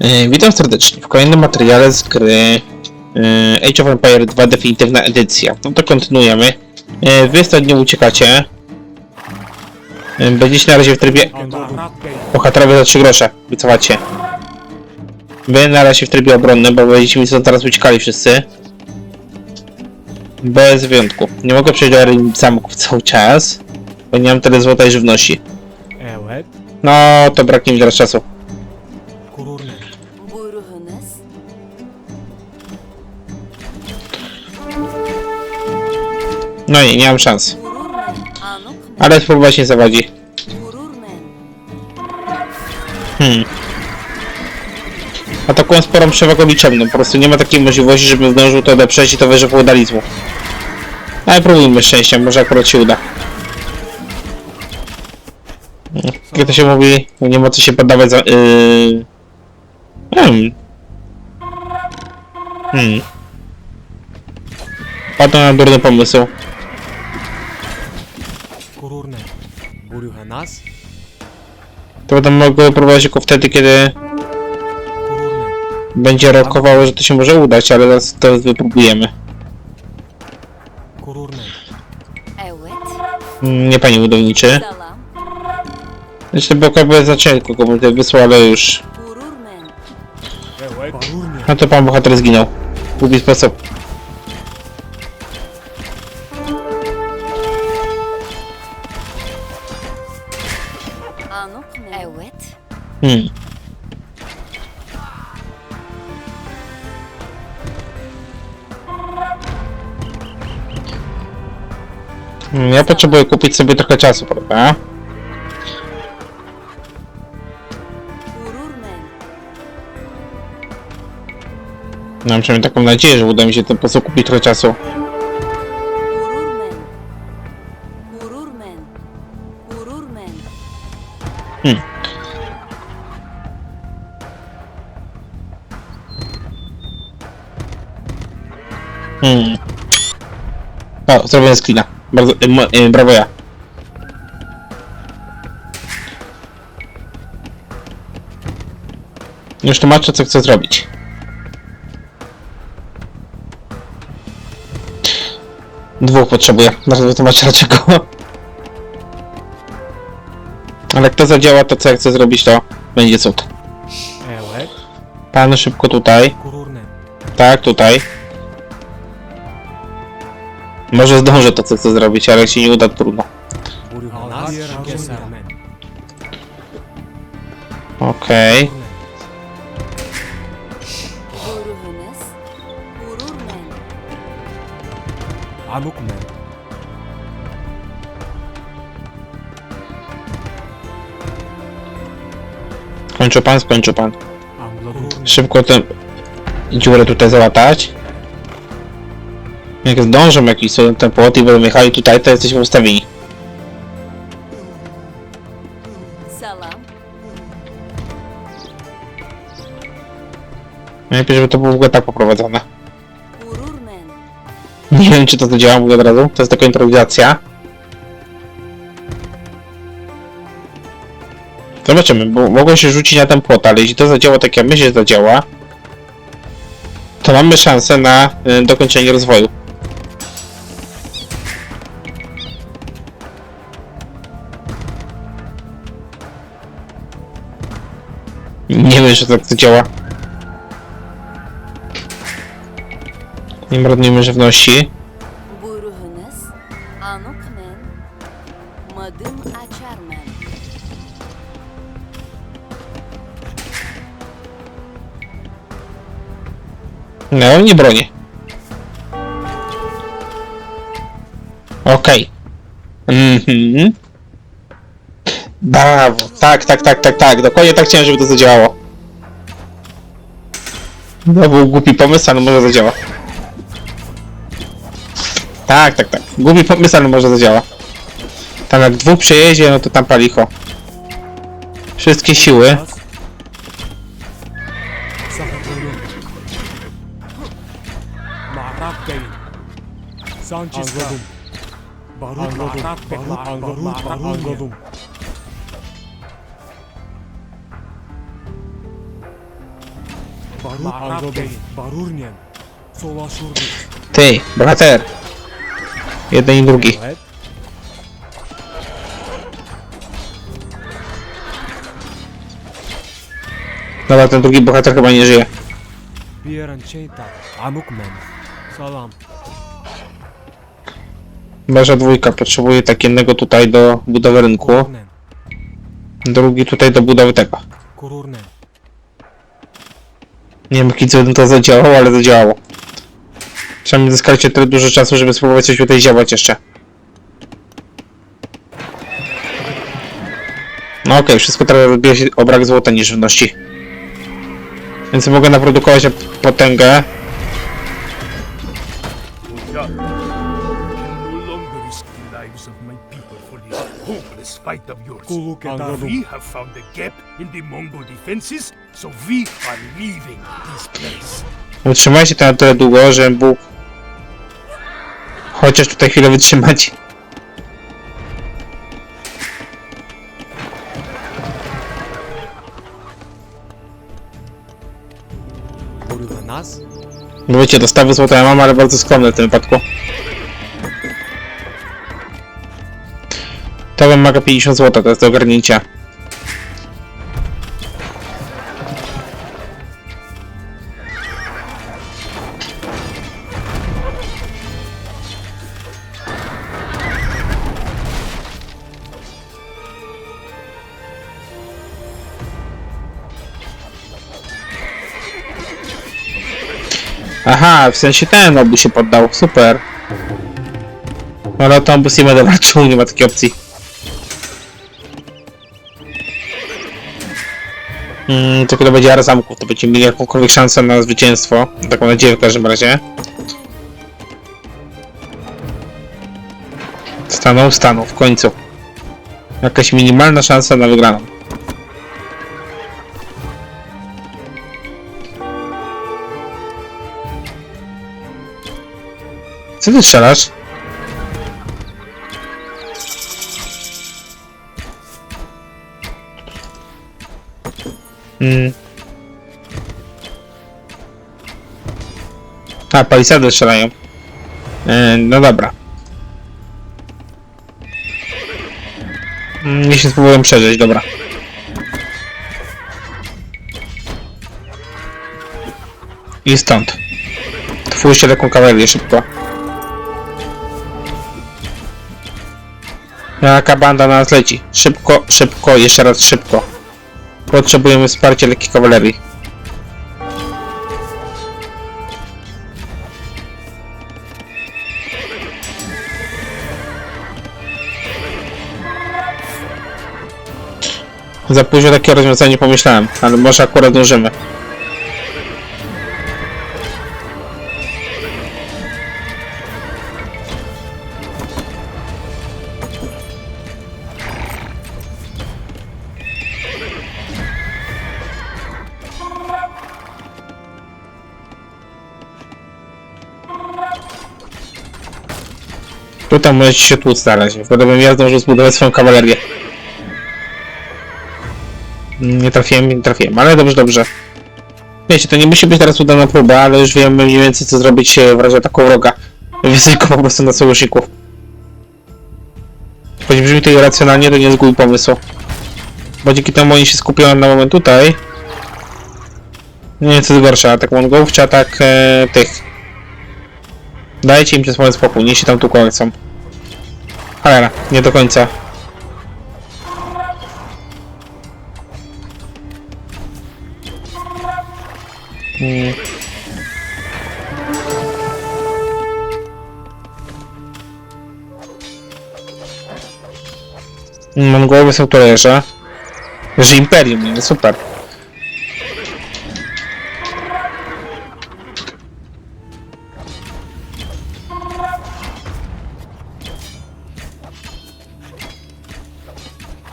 E, Witam serdecznie w kolejnym materiale z gry e, Age of Empire 2 definitywna edycja. No to kontynuujemy. E, Wy ostatnio uciekacie. Będziecie na razie w trybie bohaterowie za 3 grosze. Wycofacie. Wy na razie w trybie obronnym, bo będziecie mi stąd teraz uciekali wszyscy. Bez wyjątku. Nie mogę przejść do areny zamków cały czas, bo nie mam tyle złotej żywności. Evet. No, to braknie mi teraz czasu. No i nie mam szans. Ale spróbować nie men. Hmm. Atakują sporą przewagą liczebną. Po prostu nie ma takiej możliwości, żebym zdążył to odeprzeć i to wyżej feudalizmu. Ale próbujmy szczęścia, może akurat się uda. Jak to się mówi, nie ma co się poddawać za... Yy... Hmm. Hmm. Padł na durny pomysł. Buyruğunuz. To będę mogły próbować tylko wtedy, kiedy Gurur ne? będzie rokowało, że to się może udać, ale teraz to wypróbujemy. Gurur ne? Evet. Mm, Nie pani budowniczy. Salam. Znaczy to było znaczenie, kogo tutaj wysłał, ale już. Ne? No to pan bohater zginął. W głupi sposób. Hmm. Hmm, Ja potrzebuję kupić sobie trochę czasu, prawda? Mam przynajmniej taką nadzieję, że uda mi się ten sposób kupić trochę czasu. Zrobiłem screena. Bardzo, mo- y, brawo ja. Już tłumaczę, co chcę zrobić. Dwóch potrzebuję. Zaraz wytłumaczę dlaczego. Ale jak to zadziała, to co ja chcę zrobić, to będzie cud. Pan szybko tutaj. Tak, tutaj. Może zdążę to, co chcę zrobić, ale jak się nie uda, to trudno. Okej. Gurur ne? Buyruğunuz. Gurur men. Anuk men. Skończył pan, skończył pan. Szybko tę dziurę tutaj załatać. Jak zdążę jakiś sobie ten płot i będą jechali tutaj, to jesteśmy ustawieni. Najlepiej, żeby to było w ogóle tak poprowadzone. Nie wiem, czy to zadziała w ogóle od razu. To jest taka improwizacja. Zobaczymy, bo mogą się rzucić na ten płot, ale jeśli to zadziała tak jak myślę, że zadziała, to mamy szansę na y, dokończenie rozwoju. Nie wiem, że tak to działa. Nie marnujmy żywności. Buyruğunuz. Anuk men. Madım açar men. No, nie bronię. Okej. Mhm. Brawo. Tak, tak, tak, tak, tak. Dokładnie tak chciałem, żeby to zadziałało. To był głupi pomysł, ale może zadziała. Tak, tak, tak. Głupi pomysł, ale może zadziała. Tam jak dwóch przejedzie, no to tam palicho. Wszystkie siły. Sakatlıyorum. Ma'rab değil. Sanchez Anladım. Barut Anladım. Barut Barut Anladım. Barurnien. Sola şurdu. Ty, bohater. Jeden i drugi. Dobra, ten drugi bohater chyba nie żyje. Bieran Çeyta. Anukmen. Salam. Wasza dwójka potrzebuje takiego tutaj do budowy rynku. Drugi tutaj do budowy tego. Kururnen. Nie wiem jaki to zadziałało, ale zadziałało. Trzeba mi zyskać tyle dużo czasu, żeby spróbować coś tutaj działać jeszcze. No okej, wszystko teraz odbija się o brak złota niż żywności. Więc mogę naprodukować potęgę. Fight of yours. Eder. we have found a gap in the Mongol defenses, so we are leaving this place. Utrzymajcie to na tyle długo, że Bóg chociaż tutaj chwilę wytrzymać. Wiecie, dostawy złota ja mam, ale bardzo skromne w tym wypadku. Wymaga 50 złota, to jest do ogarnięcia. Aha, w sensie ten obu się poddał, super. Ale to obóz nie będę walczył, nie ma takiej opcji. Mm, tylko to będzie Ara Zamków, to będzie mieli jakąkolwiek szansę na zwycięstwo. Taką nadzieję w każdym razie. Stanął, stanął, w końcu. Jakaś minimalna szansa na wygraną. Co ty strzelasz? Mm. A, palisady strzelają. E, no dobra. Mm, Jeśli spróbuję przeżyć, dobra. I stąd. Twórzcie taką kawalerię szybko. Jaka banda na nas leci? Szybko, szybko, jeszcze raz szybko. Potrzebujemy wsparcia lekkiej kawalerii. Za późno takie rozwiązanie pomyślałem, ale może akurat dążymy. Tutaj możecie się tłuc na razie. Podobnie ja zdążył zbudować swoją kawalerię. Nie trafiłem, nie trafiłem, ale dobrze, dobrze. Wiecie, to nie musi być teraz udana próba, ale już wiemy mniej więcej co zrobić w razie ataku wroga. Wysyć go po prostu na sojuszników. Choć brzmi to irracjonalnie, to nie jest głupi pomysł. Bo dzięki temu oni się skupią na moment tutaj. Nie wiem co jest gorsze, atak Mongolów czy atak e, tych. Dajcie im przez moment spokój, niech się tam tu kończą. Cholera, nie do końca. Mm. Mongołowie są tu leże. Że Imperium, nie? Super.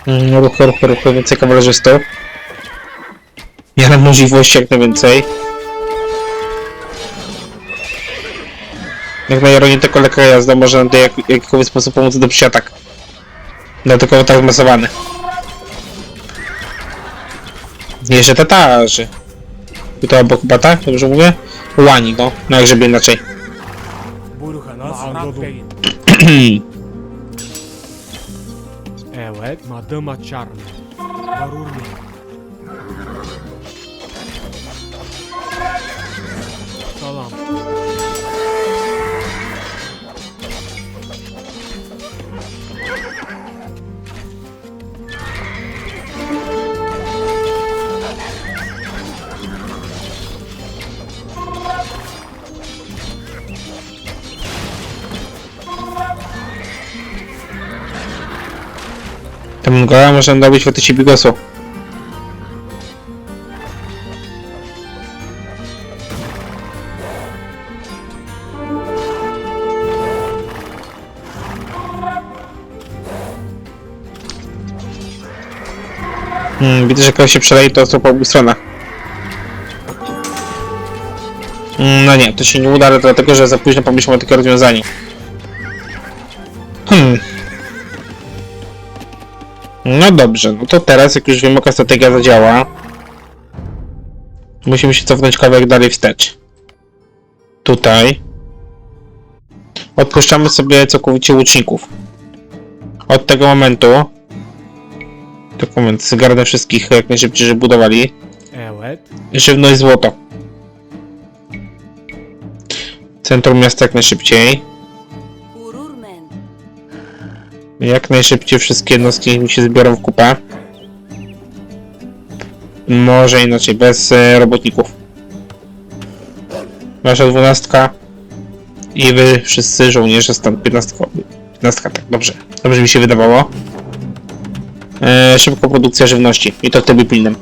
Mm, Ruchy, ruchy, ruchy, więcej kawalerzystów. Miarę możliwości jak najwięcej. Jak na Jaronie tylko lekka jazda może na jak, jakikolwiek sposób pomóc do przysiatak. Dlatego tak zmasowany. Jeszcze tatarzy. I to obok chyba, tak? Dobrze mówię? Łani, no. No jak żeby inaczej. Buyurun Anladım. Evet, madım Ta Mongola może nam dobyć faktycznie bigosu. Hmm, widzę, że kogoś się przeleje to co po obu stronach. Mm, No nie, to się nie uda, to dlatego, że za późno pomyślałem o takim rozwiązaniu. Hmm. No dobrze, no to teraz, jak już wiemy, jaka strategia zadziała, musimy się cofnąć kawałek dalej wstecz. Tutaj. Odpuszczamy sobie całkowicie łuczników. Od tego momentu. Tak moment, zgarnę wszystkich jak najszybciej, żeby budowali. Żywność złoto. Centrum miasta jak najszybciej. Jak najszybciej wszystkie jednostki mi się zbiorą w kupę. Może inaczej, bez e, robotników. Wasza dwunastka i wy wszyscy żołnierze stąd. Piętnastka, piętnastka, tak, dobrze. Dobrze mi się wydawało. E, szybko produkcja żywności i to w trybie pilnym.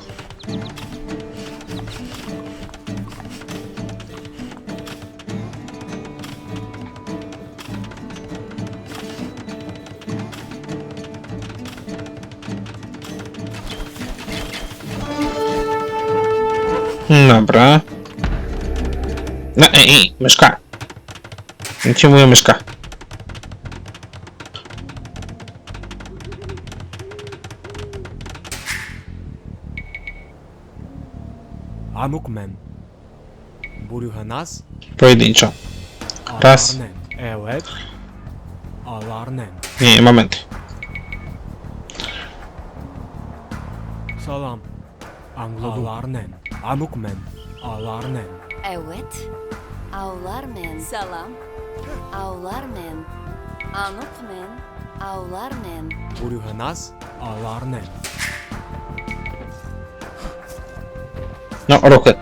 Ja ci mówię myszka. Amukmen. Buyurunuz. Pojedynczo. Raz. Alarnen. Evet. Alarnen. Nie, moment. Salam. Anladım. Alarnen. Amukmen. Alarnen. Evet. Avlarmen. Salam. Avlarmen. Anukmen. Avlarmen. Buyurunuz. Alarnen. No, ruchy.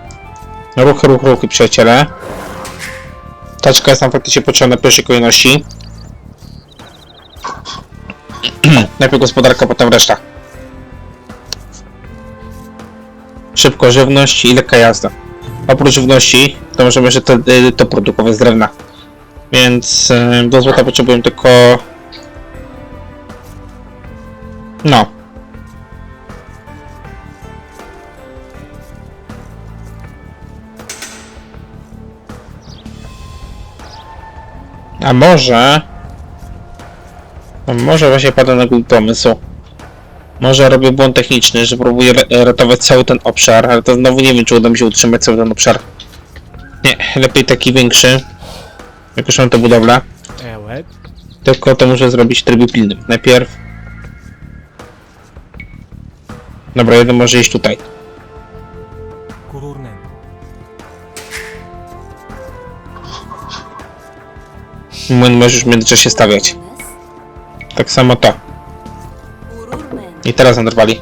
No, ruchy, ruchy, ruchy, przyjaciele. Taczka jest nam faktycznie potrzebna w pierwszej kolejności. Najpierw gospodarka, potem reszta. Szybko żywność i lekka jazda. Oprócz żywności, to możemy jeszcze to, y, to produkować z drewna. Więc y, do złota potrzebujemy tylko... No. A może... A może właśnie pada na głupi pomysł. Może robię błąd techniczny, że próbuję ra- ratować cały ten obszar, ale to znowu nie wiem, czy uda mi się utrzymać cały ten obszar. Nie, lepiej taki większy. Jak już mam tę budowlę. Evet. Tylko to muszę zrobić w trybie pilnym. Najpierw... Dobra, jeden może iść tutaj. Kururnen. Młyn możesz już w międzyczasie stawiać. Tak samo to. Ururmen. I teraz nadrwali.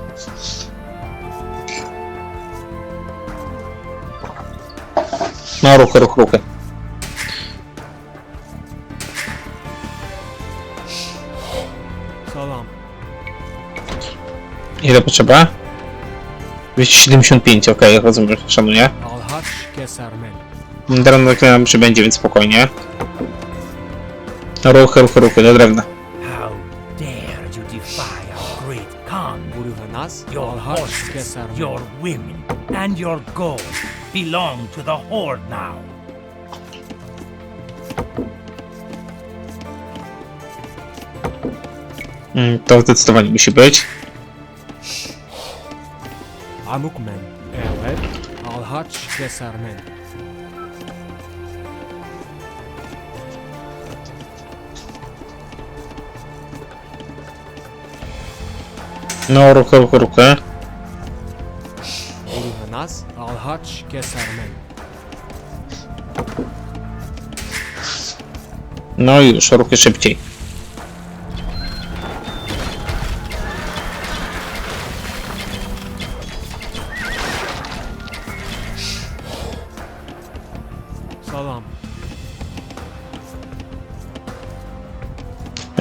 No ruchy, ruch, ruchy. Salam. Ile potrzeba? 275, ok, rozumiem, szanuję. Drewno nam przybędzie, więc spokojnie. Ruchy, ruchy, ruchy, do drewna. How dare you defy our great Khan? Buyurunuz. Your horses, your women, and your gold belong to the Horde now. To zdecydowanie musi być. Amukmen. Alhaç Kesermen. No, ruchy, ruchy, ruchy. Uruhanas Alhaç Kesermen. No i już, ruchy szybciej.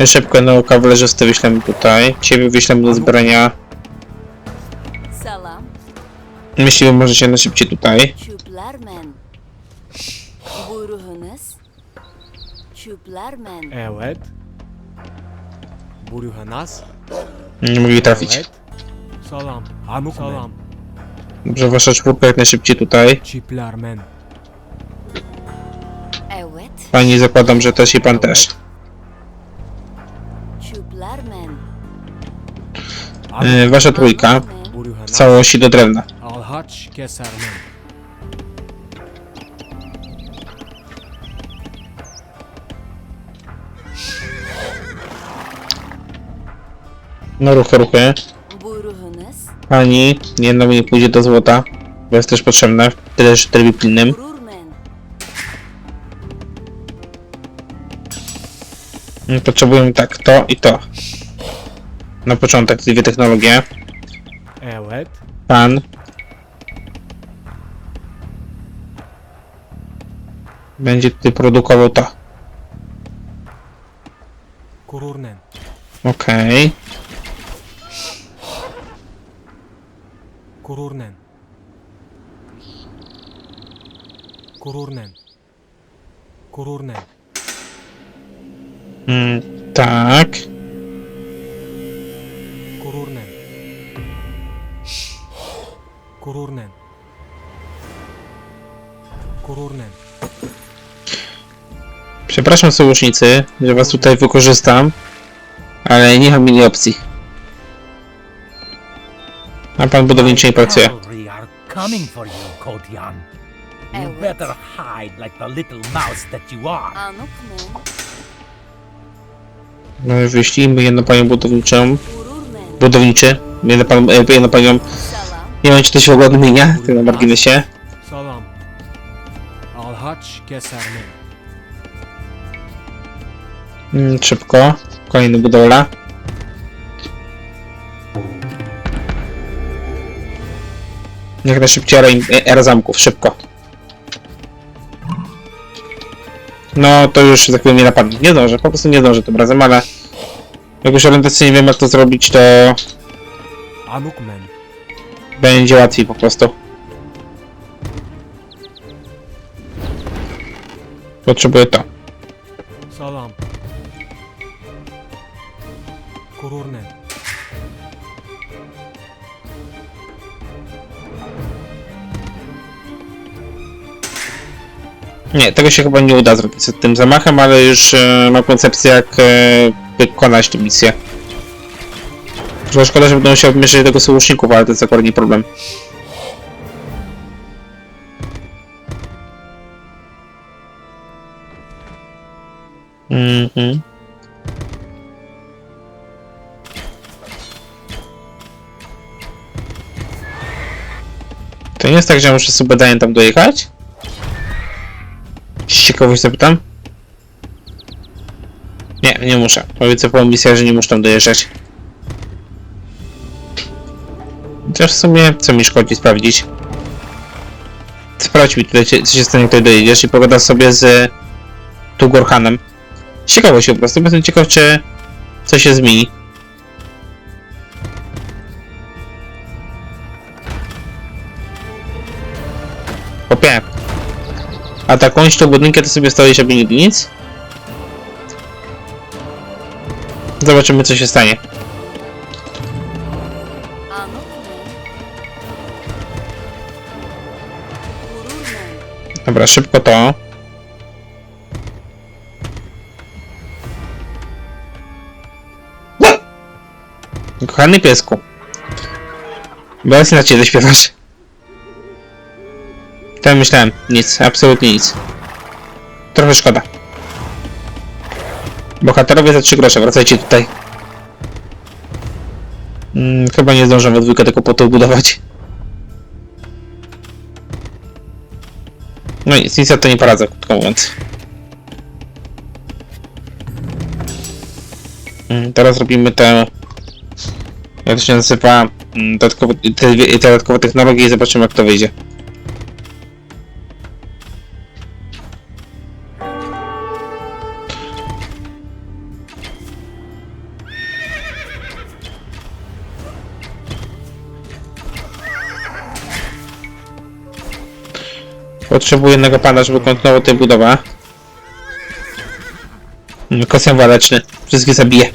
Szybko, no, kawalerzystę wyślemy tutaj. Ciebie wyślemy do zbrania. Myślimy, może się na szybciej tutaj. Evet. Buruhanas. Nie mogli trafić. Salam. Salam. Dobrze, wasza czwórka jak najszybciej tutaj. Pani zakładam, że też i pan też. E, wasza trójka. W całości do drewna. No ruchy, ruchy. Pani, jedno mi nie pójdzie do złota, bo jest też potrzebne, tyle że w trybie pilnym. Mm, Potrzebujemy tak, to i to. Na początek te dwie technologie. Evet. Pan. Będzie tutaj produkował to. Kururnen. Okej. Kururnen. Kururnen. Kururnen. Mm, tak. Przepraszam sojusznicy, że was tutaj wykorzystam, ale nie mam innej opcji. A pan budowniczy nie pracuje. Coming for you, better hide like the little mouse that you are. No i wyślijmy jedną panią budowniczą. Budowniczy. Jedną, pan, e, jedną panią. Nie wiem czy to się w ogóle odmienia, tak na marginesie. Salam. Kesermen. Mm, szybko. Kolejny budowla. Jak najszybciej era, era zamków, szybko. No to już za chwilę mnie napadnie. Nie zdążę, po prostu nie zdążę tym razem, ale jak już orientacyjnie wiem jak to zrobić, to będzie łatwiej po prostu. Potrzebuję to. Nie, tego się chyba nie uda zrobić z tym zamachem, ale już e, mam koncepcję jak e, wykonać tę misję. Że szkoda, że będę musiał wmieszać do tego sojuszników, ale to jest akurat nie problem. Mhm. To nie jest tak, że muszę sobie daję tam dojechać? Z ciekawości zapytam? Nie, nie muszę. Powiedzę po misjach, że nie muszę tam dojeżdżać. Chociaż w sumie, co mi szkodzi sprawdzić? Sprawdź mi tutaj, co się stanie, tutaj dojedziesz i pogadasz sobie z Tugorhanem. Z ciekawości po prostu, jestem ciekaw, czy coś się zmieni. A ta kończ tą budynkę to sobie stoi, żeby nigdy nic? Zobaczymy co się stanie. Dobra, szybko to. Kochany piesku. Bo ja na ciebie śpiewasz. Tak myślałem. Nic, absolutnie nic. Trochę szkoda. Bohaterowie za 3 grosze, wracajcie tutaj. Mm, chyba nie zdążę we dwójkę tego po budować. No nic, nic na to nie poradzę, krótko mówiąc. Mm, Teraz robimy te... Jak to się nazywa? Mm, Dodatkowe, te, te dodatkowe technologie i zobaczymy jak to wyjdzie. Potrzebuję jednego pana, żeby kontynuował tę budowę. Mm, Kosem waleczny. Wszystkie zabiję.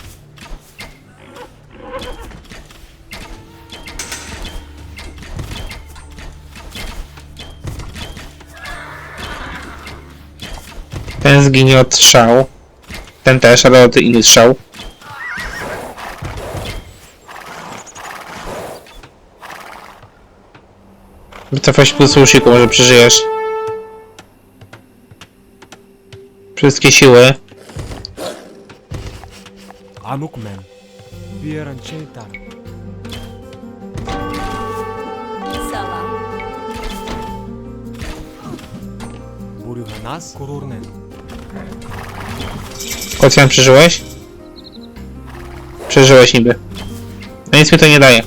Ten zginie od strzału. Ten też, ale od inny strzał. Wycofaj się do suszyku, może przeżyjesz. Wszystkie siły. Anukmen. Bieranchetar. Salam. Buruhanas Kururnen. Kocjan, przeżyłeś? Przeżyłeś niby. No nic mi to nie daje.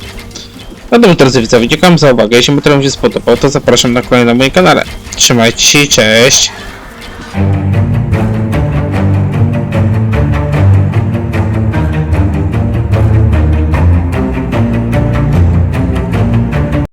No dobrze, drodzy widzowie, dziękuję za uwagę. Jeśli materiał Wam się spodobał, to zapraszam na kolejny na moim kanale. Trzymajcie się i cześć!